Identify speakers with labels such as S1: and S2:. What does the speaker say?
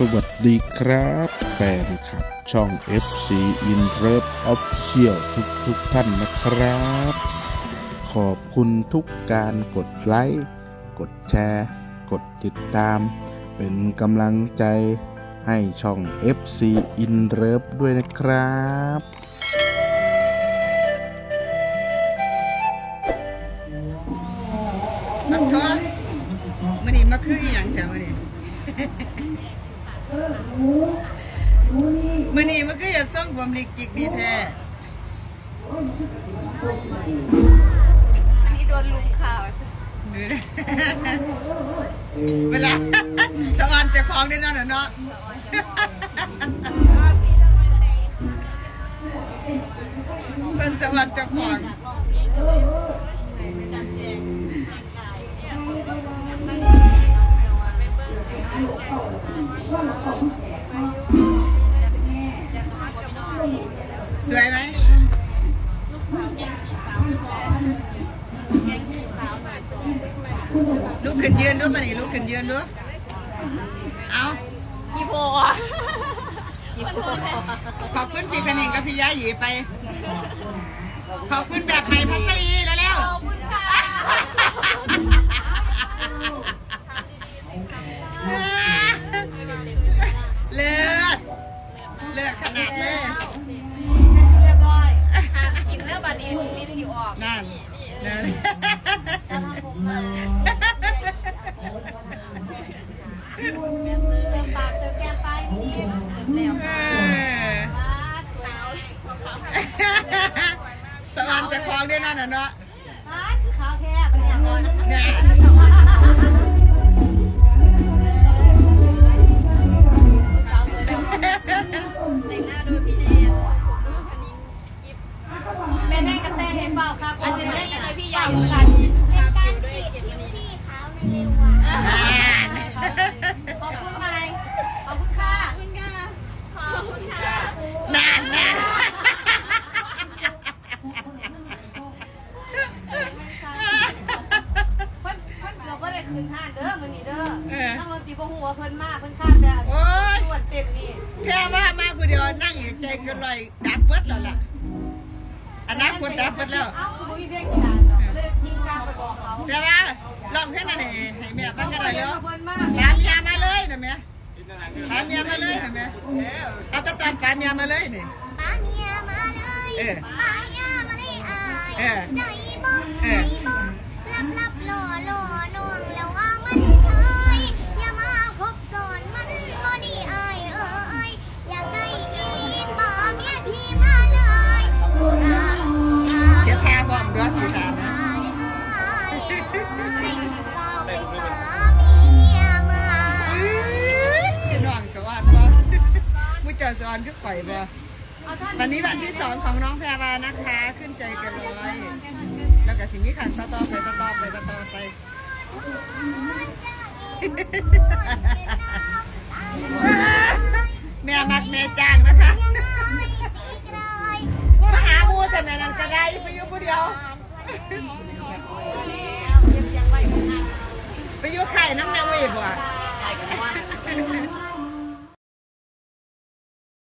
S1: สวัสดีครับ แฟนคลับ ช่อง FC In Love Official ทุกทุกๆท่านนะครับ ขอบคุณทุกการกดไลค์ กดแชร์ กดติดตาม เป็นกำลังใจให้ช่อง FC In Love ด้วยนะครับ
S2: มันนี่มันคือยากส่งความลิกจิกดีแท้
S3: อันนี้โดนลุงข่าว
S2: เวลาสะออนจะพร้าขอมได้นั่นเนาะเป็นสะออนจะของ สวยไหมลูกขึ้นยืนด้วยมันนี่ลูกขึ้นยืนด้วยเอา
S3: พี่โพอะ
S2: ขอบคุณพี่กระนิงกับพี่ยาหยีไป ขอบคุณแบบใหม่พัสลีแล้วแล้ว
S3: ขอบคุณค่ะ
S2: เลิศเลิศขนาดเลย
S3: กินเนื้อบัดนี้ลิ้นสิออก
S2: นั่นนั่น
S3: เติมปากเติมแก้มไปนี่เติมแล้ว
S2: เออ
S3: มาสวย
S2: สวรรค์จะคลองด้วยนั่นน่ะเนาะ
S3: มาคือขาวแค่ปัญญาอ่อน
S2: เนี่ย
S3: ใหญ่กัน
S4: เป็นการสีดผิวที่ขาวในเร็ววัน
S3: ขอบคุณไหมขอบคุณค่ะ
S4: ขอบคุณค่ะขอบคุณค่ะ
S2: นานนาน
S3: เพิ่นเกือบว่าได้คืนห้าเด้อมื้อนี้เด้อนั่งดนตรีบ่ฮู้ว่าเพิ่นมากเพิ่นคาดแต่
S2: โอ้ย
S3: ตรวจเต็มนี่
S2: แค่ว่ามาผู้เดียวนั่งอยู่ใจกันลอยดับเบิดแล้วล่ะอนาคตดับเบิดแล้ว
S3: เอ้าคือบ่มีเพลงกีฬา เนาะเลยยิงกลางไปบอกเขา
S2: แต่ว่าลองแค่นั้นเองให้แม่ฟังกันหน่อยเนาะ
S3: เพิ่นมา
S2: ปาเมียมาเลยนะแม่ปาเมียมาเลยนะแม่เอาแตะตอนปาเมียมาเลยนี่
S4: ป้าเมียมาเลย
S2: เออ
S4: ป้าเมียมาเลยอาย
S2: เออ
S4: ใจบ่
S2: เอ
S4: ใจ
S2: อ
S4: บ่ลับลับหล่อหล่อ ส
S2: อนคือข่อยบ่
S3: เอาท่าน
S2: ตอนนี้วันที่สองของน้องแพรวานะคะ ขึ้นใจเกันร้อยแล้วก็สิมีขันต่อๆไปต่อๆไปต่อๆไปแม่มักแม่จ้างนะคะมาหาหมูแต่แม่นั่นก็ได้ไปอยู่ผู้เดียว
S3: แล้วเตรียมเสียงไว้ข้างหน้า
S2: ไปอยู่ไข่น้ำ